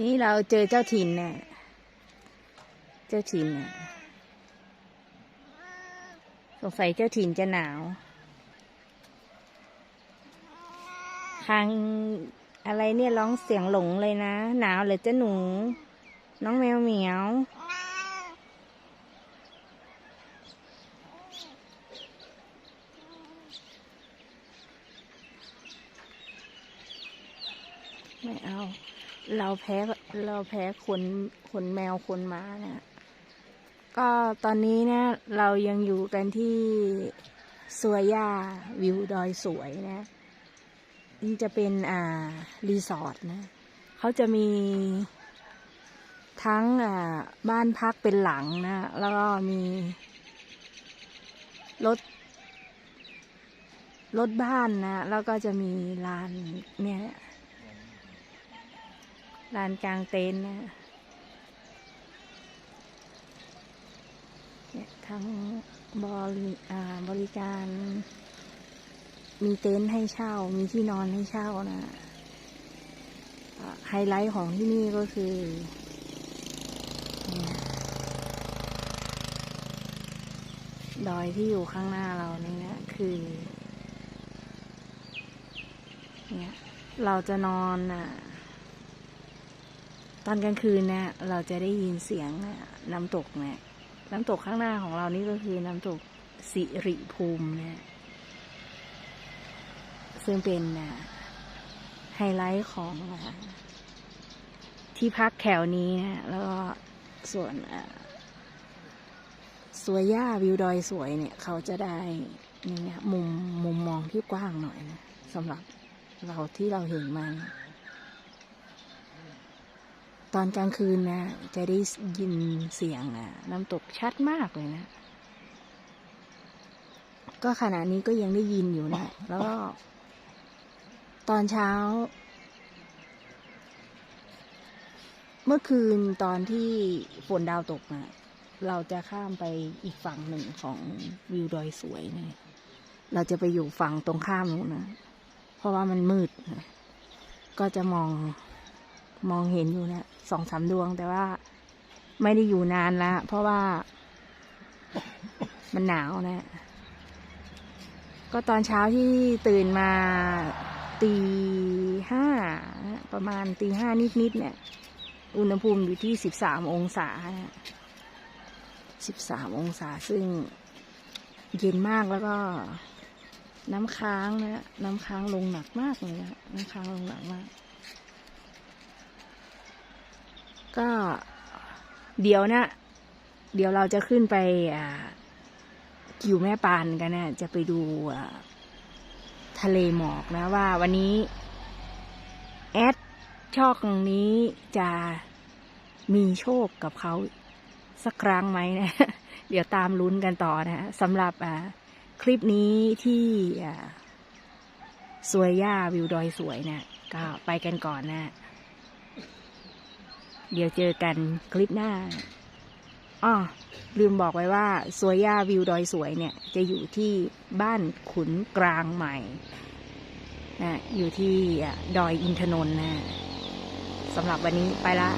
นี่เราเจอเจ้าถิ่นน่ะเจ้าถิ่นน่ะสงสัยเจ้าถิ่นจะหนาว ทางอะไรเนี่ยร้องเสียงหลงเลยนะ หนาวเหรือจะหนู น้องแมวเหมียวไม่เอา เราแพ้เราแพ้คนคนแมวคนม้านะ ก็ตอนนี้เนี่ยเรายังอยู่กันที่สวยย่าวิวดอยสวยนะนี่จะเป็นอ่ารีสอร์ทนะเขาจะมีทั้งอ่าบ้านพักเป็นหลังนะ แล้วก็มีรถรถบ้านนะ แล้วก็จะมีลานเนี่ย ลานกลางเต็นท์นะเนี่ยทั้งบริบริการ มีเต็นท์ให้เช่า มีที่นอนให้เช่านะไฮไลท์ของที่นี่ก็คือดอยที่อยู่ข้างหน้าเรานี่นะคือ เนี่ย เราจะนอนอะ ตอนกลางคืนเนี่ยเราจะได้ยินเสียงน้ำตกเนี่ยน้ำตกข้างหน้าของเรานี่ก็คือน้ำตกสิริภูมิเนี่ยซึ่งเป็นนะไฮไลท์ของอะที่พักแถวนี้นะแล้วก็ส่วนสวยย่าวิวดอยสวยเนี่ย เขาจะได้นี่เนี่ยมุมมุมมองที่กว้างหน่อยนะสำหรับเราที่เราเห็นมัน ตอนกลางคืนนะ จะได้ยินเสียงนะน้ำตกชัดมากเลยนะ ก็ขณะนี้ก็ยังได้ยินอยู่นะ แล้วก็ ตอนเช้า เมื่อคืนตอนที่ฝนดาวตกนะเราจะข้ามไปอีกฝั่งหนึ่งของวิวดอยสวยเนี่ยเราจะไปอยู่ฝั่งตรงข้ามนู้นนะ เพราะว่ามันมืดนะก็จะมอง มองเห็นอยู่เนี่ยสองสามดวง แต่ว่าไม่ได้อยู่นานแล้วเพราะว่ามันหนาวนะ ก็ตอนเช้าที่ตื่นมาตีห้าประมาณตีห้านิดๆเนี่ย อุณหภูมิอยู่ที่สิบสามองศาสิบสามองศาซึ่งเย็นมากแล้วก็น้ำค้างนะ น้ำค้างลงหนักมากเลยนะ น้ำค้างลงหนักมาก ก็เดี๋ยวนะ เดี๋ยวเราจะขึ้นไปกิวแม่ปานกันนะจะไปดูทะเลหมอกนะว่าวันนี้ แอดช่องนี้จะมีโชคกับเขาสักครั้งไหมนะ เดี๋ยวตามลุ้นกันต่อนะสำหรับคลิปนี้ที่สวยย่าวิวดอยสวยเนะก็ไปกันก่อนนะ เดี๋ยวเจอกันคลิปหน้าอ้อลืมบอกไว้ว่าสวยย่าวิวดอยสวยเนี่ย จะอยู่ที่บ้านขุนกลางใหม่นะอยู่ที่ดอยอินทนนท์นะสำหรับวันนี้ไปละ